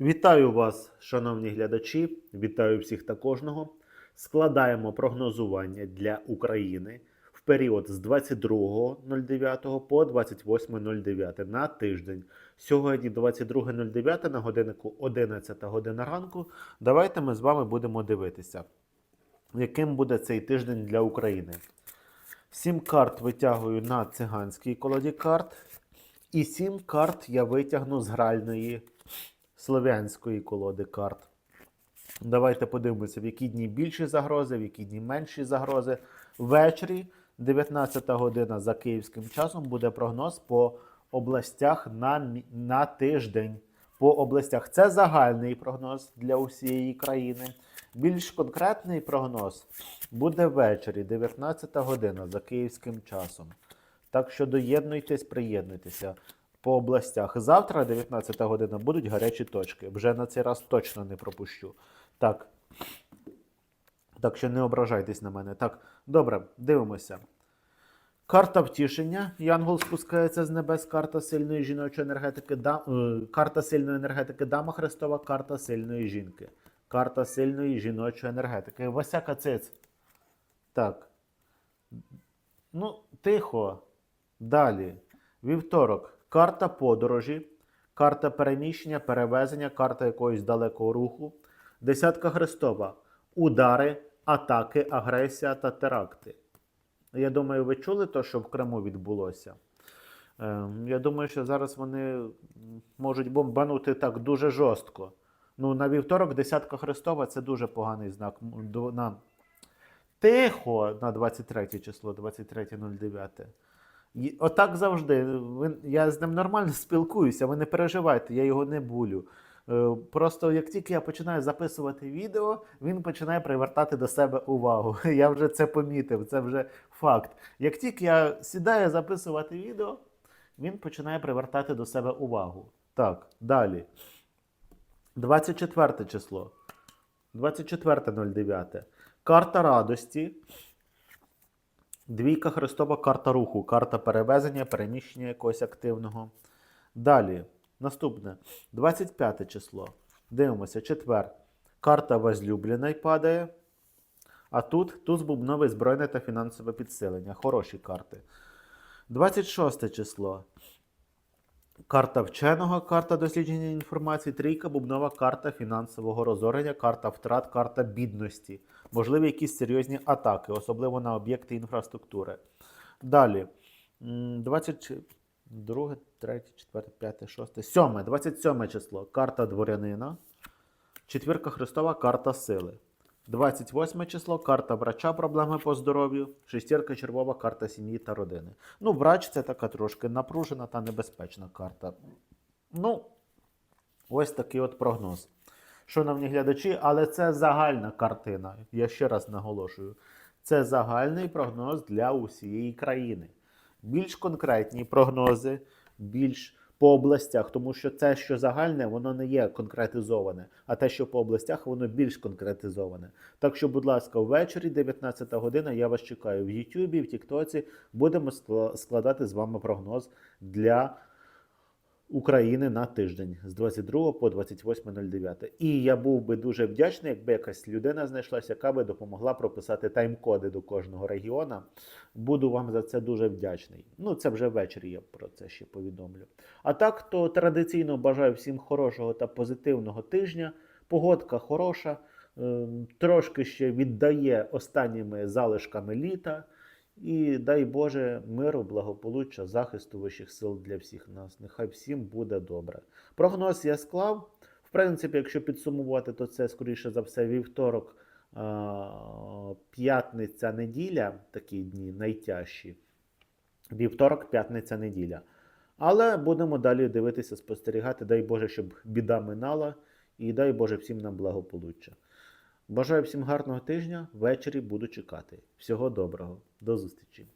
Вітаю вас, шановні глядачі. Вітаю всіх та кожного. Складаємо прогнозування для України в період з 22.09 по 28.09 на тиждень. Сьогодні 22.09 на годиннику 11 година ранку. Давайте ми з вами будемо дивитися, яким буде цей тиждень для України. Сім карт витягую на циганській колоді карт. І сім карт я витягну з гральної слов'янської колоди карт. Давайте подивимося, в які дні більші загрози, в які дні менші загрози. Ввечері, 19 година за київським часом, буде прогноз по областях на, на тиждень. По областях це загальний прогноз для усієї країни. Більш конкретний прогноз буде ввечері, 19 година за київським часом. Так що доєднуйтесь, приєднуйтеся по областях. Завтра, 19 година, будуть гарячі точки. Вже на цей раз точно не пропущу. Так. Так що не ображайтесь на мене. Так, добре, дивимося. Карта втішення. Янгол спускається з небес. Карта сильної жіночої енергетики. Да, е, карта сильної енергетики Дама Христова, карта сильної жінки. Карта сильної жіночої енергетики. Васяка циц. Так. Ну, тихо. Далі. Вівторок. Карта подорожі, карта переміщення, перевезення, карта якогось далекого руху. Десятка Христова. Удари, атаки, агресія та теракти. Я думаю, ви чули те, що в Криму відбулося. Ем, Я думаю, що зараз вони можуть бомбанути так дуже жорстко. Ну, на вівторок десятка Христова це дуже поганий знак. На... Тихо на 23 число, 23.09. Отак завжди. Я з ним нормально спілкуюся, ви не переживайте, я його не булю. Е, Просто як тільки я починаю записувати відео, він починає привертати до себе увагу. Я вже це помітив, це вже факт. Як тільки я сідаю записувати відео, він починає привертати до себе увагу. Так, далі. 24 число. 24.09. Карта радості. Двійка Христова карта руху, карта перевезення, переміщення якогось активного. Далі, наступне, 25 число. Дивимося, четвер. Карта возлюбленої падає. А тут туз бубновий збройне та фінансове підсилення. Хороші карти. 26 число. Карта вченого, карта дослідження інформації, трійка бубнова карта фінансового розорення, карта втрат, карта бідності. Можливі якісь серйозні атаки, особливо на об'єкти інфраструктури. Далі. 22, 3, 4, 5, 6, 7, 27 число. Карта дворянина. Четвірка Христова, карта сили. 28 число, карта врача, проблеми по здоров'ю. Шестірка червова, карта сім'ї та родини. Ну, врач це така трошки напружена та небезпечна карта. Ну, ось такий от прогноз. Шановні глядачі, але це загальна картина. Я ще раз наголошую. Це загальний прогноз для усієї країни. Більш конкретні прогнози, більш по областях, тому що це, що загальне, воно не є конкретизоване, а те, що по областях, воно більш конкретизоване. Так що, будь ласка, ввечері, 19 година, я вас чекаю в Ютубі, в Тіктоці. Будемо складати з вами прогноз для України на тиждень з 22 по 28.09. І я був би дуже вдячний, якби якась людина знайшлася, яка би допомогла прописати тайм-коди до кожного регіона. Буду вам за це дуже вдячний. Ну, це вже ввечері я про це ще повідомлю. А так, то традиційно бажаю всім хорошого та позитивного тижня. Погодка хороша, ем, трошки ще віддає останніми залишками літа. І дай Боже миру, благополуччя, захисту вищих сил для всіх нас. Нехай всім буде добре. Прогноз я склав. В принципі, якщо підсумувати, то це скоріше за все вівторок, п'ятниця, неділя, такі дні найтяжчі. Вівторок, п'ятниця, неділя. Але будемо далі дивитися, спостерігати. Дай Боже, щоб біда минала, і дай Боже всім нам благополуччя. Бажаю всім гарного тижня. Ввечері буду чекати. Всього доброго. До зустрічі.